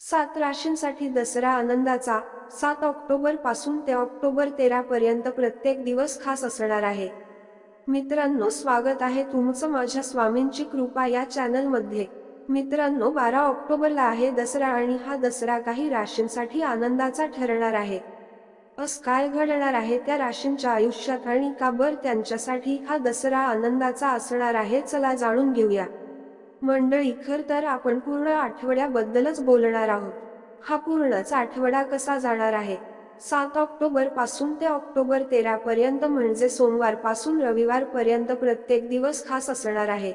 सात राशींसाठी दसरा आनंदाचा. सात ऑक्टोबरपासून ते ऑक्टोबर तेरा पर्यंत प्रत्येक दिवस खास असणार आहे. मित्रांनो स्वागत आहे तुमचं माझ्या स्वामींची कृपा या चॅनलमध्ये. मित्रांनो बारा ऑक्टोबरला आहे दसरा आणि हा दसरा काही राशींसाठी आनंदाचा ठरणार आहे. अस काय घडणार आहे त्या राशींच्या आयुष्यात आणि का बर त्यांच्यासाठी हा दसरा आनंदाचा असणार आहे चला जाणून घेऊया. मंडळी खर तर आपण पूर्ण आठवड्याबद्दलच बोलणार आहोत. हा पूर्णच आठवडा कसा जाणार आहे? सात ऑक्टोबरपासून ते ऑक्टोबर तेरा पर्यंत म्हणजे सोमवारपासून रविवार पर्यंत प्रत्येक दिवस खास असणार आहे.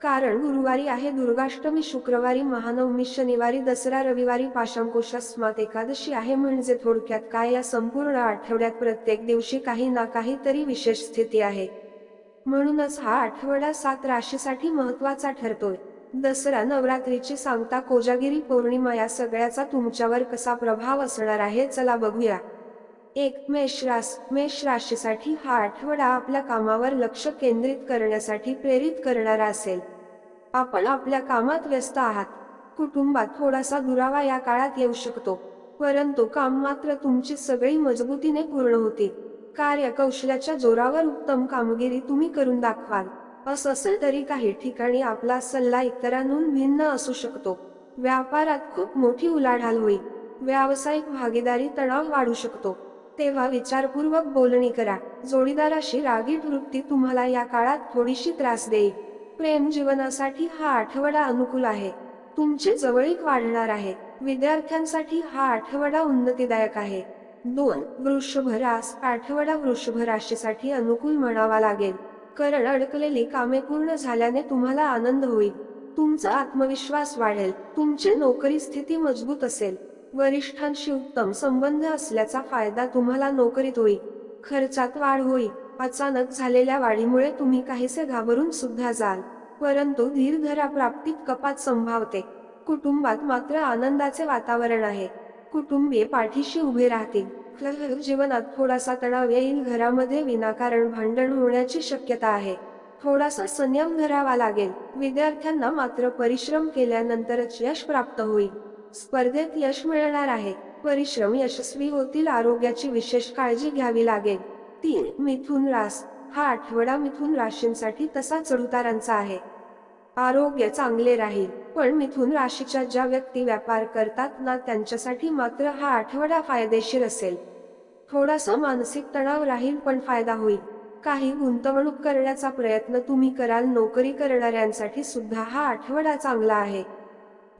कारण गुरुवारी आहे दुर्गाष्टमी शुक्रवारी महानवमी शनिवारी दसरा रविवारी पाशांकोशास्मात एकादशी आहे म्हणजे थोडक्यात काय या संपूर्ण आठवड्यात प्रत्येक दिवशी काही ना काहीतरी विशेष स्थिती आहे. म्हणूनच हा आठवडा सात राशीसाठी महत्त्वाचा ठरतोय. दसरा नवरात्रीची सांगता कोजागिरी पौर्णिमा या सगळ्याचा तुमच्यावर कसा प्रभाव असणार आहे चला बघूया. एक मेष रास मेष राशीसाठी हा आठवडा आपल्या कामावर लक्ष केंद्रित करण्यासाठी प्रेरित करणारा असेल. आपण आपल्या कामात व्यस्त आहात. कुटुंबात थोडासा दुरावा या काळात येऊ शकतो. परंतु काम मात्र तुमची सगळी मजबूतीने पूर्ण होती. कार्यकौशल्याच्या जोरावर उत्तम कामगिरी तुम्ही करून दाखवाल. असं असेल तरी काही ठिकाणी आपला सल्ला इतरांहून भिन्न असू शकतो. व्यापारात खूप मोठी उलाढाल होईल. व्यावसायिक भागीदारी तणाव वाढू शकतो. तेव्हा विचारपूर्वक बोलणी करा. जोडीदाराशी रागीट वृत्ती तुम्हाला या काळात थोडीशी त्रास देईल. प्रेम जीवनासाठी हा आठवडा अनुकूल आहे. तुमचे जवळीक वाढणार आहे. विद्यार्थ्यांसाठी हा आठवडा उन्नतीदायक आहे. दोन वृषभ रास आठवडा वृषभ राशीसाठी अनुकूल म्हणावा लागेल. कारण अडकलेली कामे पूर्ण झाल्याने तुम्हाला आनंद होईल. तुमचा आत्मविश्वास वाढेल. तुमची नोकरी स्थिती मजबूत असेल. वरिष्ठांशी उत्तम संबंध असल्याचा फायदा तुम्हाला नोकरीत होईल. खर्चात वाढ होईल. अचानक झालेल्या वाढीमुळे तुम्ही काहीसे घाबरून सुद्धा जाल. परंतु धीरधरा प्राप्तीत कपात संभावते. कुटुंबात मात्र आनंदाचे वातावरण आहे. कुटुंबीय पाठीशी उभे राहतील. जीवनात थोडासा तणाव येईल घरामध्ये विनाकारण भांडण होण्याची शक्यता आहे. थोडासा संयम धरावा लागेल. विद्यार्थ्यांना मात्र परिश्रम केल्यानंतरच यश प्राप्त होईल. स्पर्धेत यश मिळणार आहे. परिश्रम यशस्वी होतील आरोग्याची विशेष काळजी घ्यावी लागेल. तीन मिथुन रास. हा आठवडा मिथुन राशींसाठी तसा चढउतारांचा आहे. आरोग्य चांगले राहील. पण मिथून राशीच्या ज्या व्यक्ती व्यापार करतात ना त्यांच्यासाठी मात्र हा आठवडा फायदेशीर असेल. थोडासा मानसिक तणाव राहील पण फायदा होईल. काही गुंतवणूक करण्याचा प्रयत्न तुम्ही कराल नोकरी करणाऱ्यांसाठी सुद्धा हा आठवडा चांगला आहे.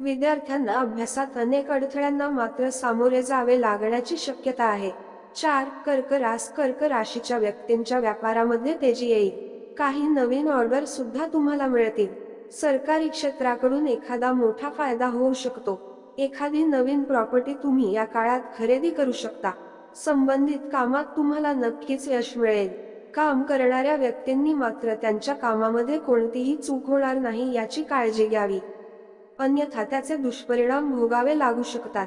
विद्यार्थ्यांना अभ्यासात अनेक अडथळ्यांना मात्र सामोरे जावे लागण्याची शक्यता आहे. चार कर्क रास कर्क राशीच्या व्यक्तींच्या व्यापारामध्ये तेजी येईल. काही नवीन ऑर्डर सुद्धा तुम्हाला मिळतील. सरकारी क्षेत्राकडून एखादा मोठा फायदा होऊ शकतो. एखादी नवीन प्रॉपर्टी तुम्ही या काळात खरेदी करू शकता. संबंधित कामात तुम्हाला नक्कीच यश मिळेल. काम करणाऱ्या व्यक्तींनी मात्र त्यांच्या कामामध्ये कोणतीही चूक होणार नाही याची काळजी घ्यावी. अन्यथा त्याचे दुष्परिणाम भोगावे लागू शकतात.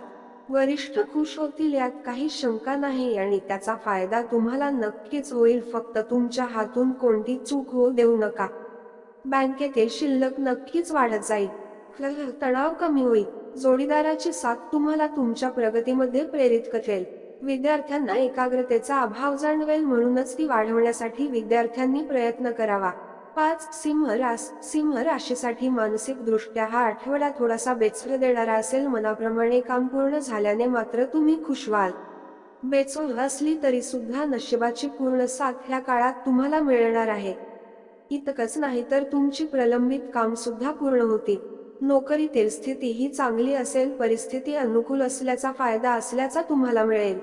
वरिष्ठ खुश होतील यात काही शंका नाही आणि त्याचा फायदा तुम्हाला नक्कीच होईल. फक्त तुमच्या हातून कोणती चूक होऊ देऊ नका. बँकेतील शिल्लक नक्कीच वाढत जाईल. तणाव कमी होईल. जोडीदाराची साथ तुम्हाला तुमच्या प्रगतीमध्ये प्रेरित करेल. विद्यार्थ्यांना एकाग्रतेचा अभाव जाणवेल म्हणूनच ती वाढवण्यासाठी विद्यार्थ्यांनी प्रयत्न करावा. पाच सिंह रास सिंह राशीसाठी मानसिक दृष्ट्या हा आठवडा थोडासा बेचर देणारा असेल मनाप्रमाणे काम पूर्ण झाल्याने मात्र तुम्ही खुश व्हाल. बेचोल असली तरी सुद्धा नशिबाची पूर्ण साथ ह्या काळात तुम्हाला मिळणार आहे. इतकंच नाही तर तुमची प्रलंबित काम सुद्धा पूर्ण होती. नोकरीतील स्थिती ही चांगली असेल परिस्थिती अनुकूल असल्याचा फायदा असल्याचा तुम्हाला मिळेल.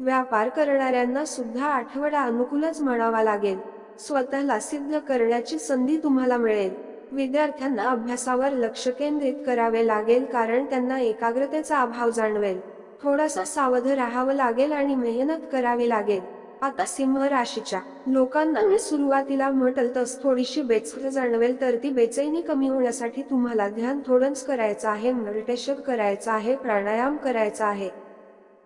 व्यापार करणाऱ्यांना सुद्धा आठवडा अनुकूलच म्हणावा लागेल. स्वतःला सिद्ध करण्याची संधी तुम्हाला मिळेल. विद्यार्थ्यांना अभ्यासावर लक्ष केंद्रित करावे लागेल कारण त्यांना एकाग्रतेचा अभाव जाणवेल. थोडासा सावध राहावं लागेल आणि मेहनत करावी लागेल. आता सिंह राशीच्या लोकांना मी सुरुवातीला म्हटल तस थोडीशी बेचक जाणवेल तर ती बेचैनी कमी होण्यासाठी तुम्हाला ध्यान थोडंच करायचं आहे मेडिटेशन करायचं आहे प्राणायाम करायचा आहे.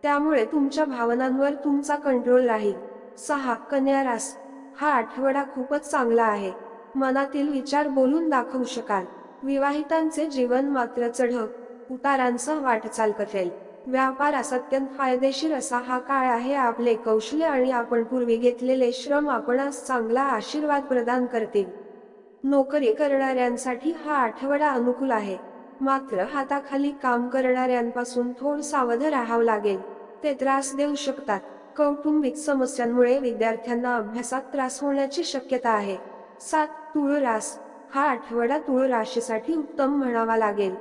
त्यामुळे तुमच्या भावनांवर तुमचा कंट्रोल राहील. सहा कन्या रास. हा आठवडा खूपच चांगला आहे. मनातील विचार बोलून दाखवू शकाल. विवाहितांचे जीवन मात्र चढ. उतारांसह वाटचाल करेल. व्यापार अत्यंत फायदेशीर असा हा काळ आहे. आपले कौशल्य आणि आपण पूर्वी घेतलेले श्रम आपणास चांगला आशीर्वाद प्रदान करतील. नोकरी करणाऱ्यांसाठी हा आठवडा अनुकूल आहे. मात्र हाताखाली काम करणाऱ्यांपासून थोड सावध राहावं लागेल. ते त्रास देऊ शकतात. कौटुंबिक समस्यांमुळे विद्यार्थ्यांना अभ्यासात त्रास होण्याची शक्यता आहे. सात तुळ रास हा आठवडा तुळ राशीसाठी उत्तम म्हणावा लागेल.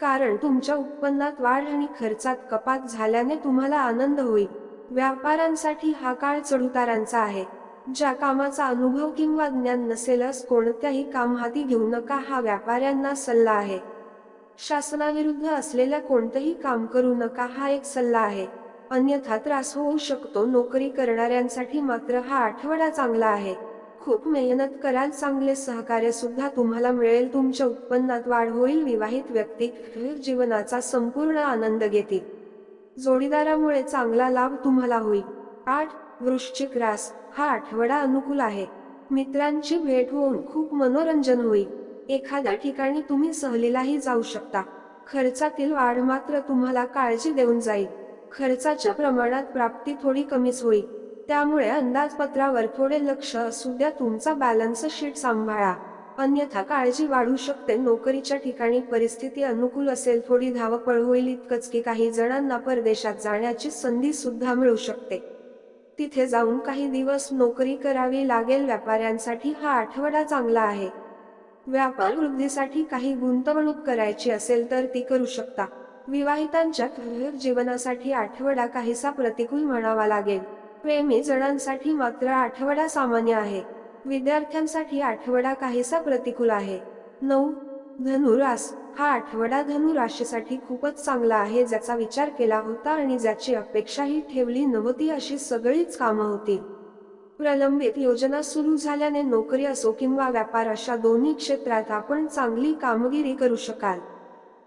कारण तुमच्या उत्पन्नात वाढ आणि खर्चात कपात झाल्याने तुम्हाला आनंद होईल. व्यापारांसाठी हा काळ चढउतारांचा आहे. ज्या कामाचा अनुभव किंवा ज्ञान नसेलच कोणत्याही काम हाती घेऊ नका हा व्यापाऱ्यांना सल्ला आहे. शासनाविरुद्ध असलेल्या कोणतंही काम करू नका हा एक सल्ला आहे. अन्यथा त्रास होऊ शकतो. नोकरी करणाऱ्यांसाठी मात्र हा आठवडा चांगला आहे. खूप मेहनत कराल चांगले सहकार्य सुद्धा तुम्हाला मिळेल तुमच्या उत्पन्नात वाढ होईल विवाहित व्यक्ती जीवनाचा संपूर्ण आनंद घेतील. जोडीदारामुळे चांगला लाभ तुम्हाला होईल. आठ वृश्चिक रास हा आठवडा अनुकूल आहे. मित्रांची भेट होऊन खूप मनोरंजन होईल. एखाद्या ठिकाणी तुम्ही सहलीलाही जाऊ शकता. खर्चातील वाढ मात्र तुम्हाला काळजी देऊन जाईल. खर्चाच्या प्रमाणात प्राप्ती थोडी कमीच होईल. त्यामुळे अंदाजपत्रावर थोडे लक्ष असू द्या तुमचा बॅलन्स शीट सांभाळा. अन्यथा काळजी वाढू शकते. नोकरीच्या ठिकाणी परिस्थिती अनुकूल असेल थोडी धावपळ होईल इतकंच की काही जणांना परदेशात जाण्याची संधी सुद्धा मिळू शकते. तिथे जाऊन काही दिवस नोकरी करावी लागेल. व्यापाऱ्यांसाठी हा आठवडा चांगला आहे. व्यापार वृद्धीसाठी काही गुंतवणूक करायची असेल तर ती करू शकता. विवाहितांच्या जीवनासाठी आठवडा काहीसा प्रतिकूल म्हणावा लागेल. प्रेमी जणांसाठी मात्र आठवडा सामान्य आहे. विद्यार्थ्यांसाठी आठवडा काहीसा प्रतिकूल आहे. नऊ धनुरास. हा आठवडा धनुराशीसाठी खूपच चांगला आहे ज्याचा विचार केला होता आणि ज्याची अपेक्षाही ठेवली नव्हती अशी सगळीच कामं होती. प्रलंबित योजना सुरू झाल्याने नोकरी असो किंवा व्यापार अशा दोन्ही क्षेत्रात आपण चांगली कामगिरी करू शकाल.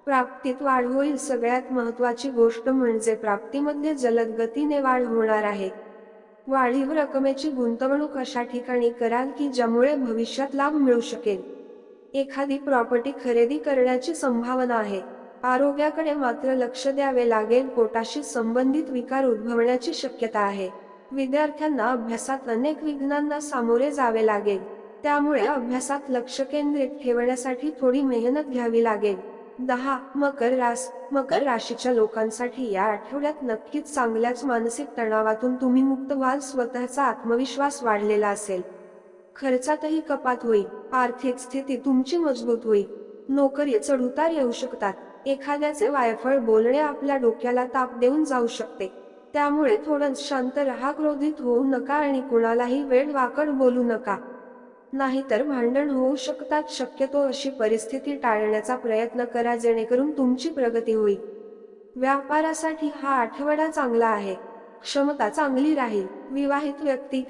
प्राप्तीत वाढ होईल सगळ्यात महत्वाची गोष्ट म्हणजे प्राप्तीमध्ये जलद गतीने वाढ होणार आहे. वाढीव रकमेची गुंतवणूक अशा ठिकाणी कराल की ज्यामुळे भविष्यात लाभ मिळू शकेल. एखादी प्रॉपर्टी खरेदी करण्याची संभावना आहे. आरोग्याकडे मात्र लक्ष द्यावे लागेल. पोटाशी संबंधित विकार उद्भवण्याची शक्यता आहे. विद्यार्थ्यांना अभ्यासात अनेक विघ्नांना सामोरे जावे लागेल. त्यामुळे अभ्यासात लक्ष केंद्रित ठेवण्यासाठी थोडी मेहनत घ्यावी लागेल. दहा मकर रास मकर राशीच्या लोकांसाठी या आठवड्यात नक्कीच चांगल्याच मानसिक तणावातून तुम्ही मुक्त व्हाल स्वतःचा आत्मविश्वास वाढलेला असेल. खर्चातही कपात होईल आर्थिक स्थिती तुमची मजबूत होईल. नोकरी चढउतार येऊ शकतात. एखाद्याचे वायफळ बोलणे आपल्या डोक्याला ताप देऊन जाऊ शकते. त्यामुळे थोडं शांत रहा क्रोधित होऊ नका आणि कुणालाही वेळ वाकड बोलू नका. नाहीतर भांडण होऊ शकतात. शक्यतो अशी परिस्थिती टाळण्याचा प्रयत्न करा जेणेकरून तुमची प्रगती होईल. व्यापारासाठी हा आठवडा चांगला आहे. क्षमता चांगली राहील. विवाहित व्यक्ती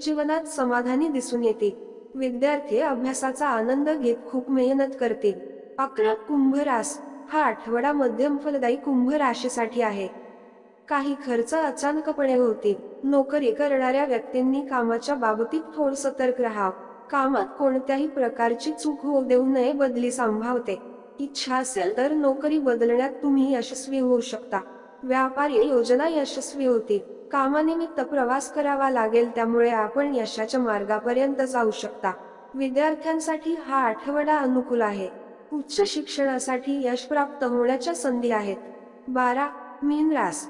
जीवनात समाधानी दिसून येतील. विद्यार्थी अभ्यासाचा आनंद घेत खूप मेहनत करतील. अकरा कुंभ रास. हा आठवडा मध्यम फलदायी कुंभ राशीसाठी आहे. काही खर्च अचानकपणे होतील. नोकरी करणाऱ्या व्यक्तींनी कामाच्या बाबतीत थोड सतर्क राहावं. कामात कोणत्याही प्रकारची चूक होऊ देऊ नये बदली संभावते. इच्छा असेल तर नोकरी बदलण्यात तुम्ही यशस्वी होऊ शकता. व्यापारी योजना यशस्वी होतील. कामानिमित्त प्रवास करावा लागेल त्यामुळे आपण यशाच्या मार्गापर्यंत जाऊ शकता. विद्यार्थ्यांसाठी हा आठवडा अनुकूल आहे. उच्च शिक्षणासाठी यश प्राप्त होण्याच्या संधी आहेत. बारा. मीन रास.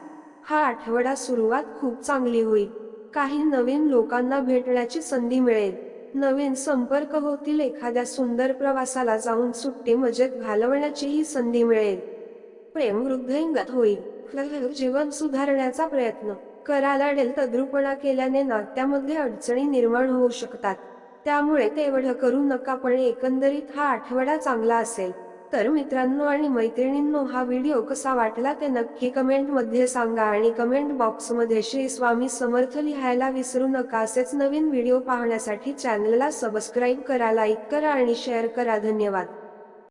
हा आठवडा सुरुवात खूप चांगली होईल. काही नवीन लोकांना भेटण्याची संधी मिळेल. नवीन संपर्क होतील एखाद्या सुंदर प्रवासाला जाऊन सुट्टी मजेत घालवण्याची ही संधी मिळेल. प्रेम वृद्धींगत होईल. जीवन सुधारण्याचा प्रयत्न. करा लागेल तद्रुपणा केल्याने नात्यामध्ये अडचणी निर्माण होऊ शकतात. त्यामुळे तेवढं करू नका पण एकंदरीत हा आठवडा चांगला असेल. तर मित्रांनो आणि मैत्रिणींनो हा व्हिडिओ कसा वाटला ते नक्की कमेंटमध्ये सांगा आणि कमेंट बॉक्समध्ये श्री स्वामी समर्थ लिहायला विसरू नका असेच नवीन व्हिडिओ पाहण्यासाठी चॅनलला सबस्क्राईब करा लाईक करा आणि शेअर करा. धन्यवाद.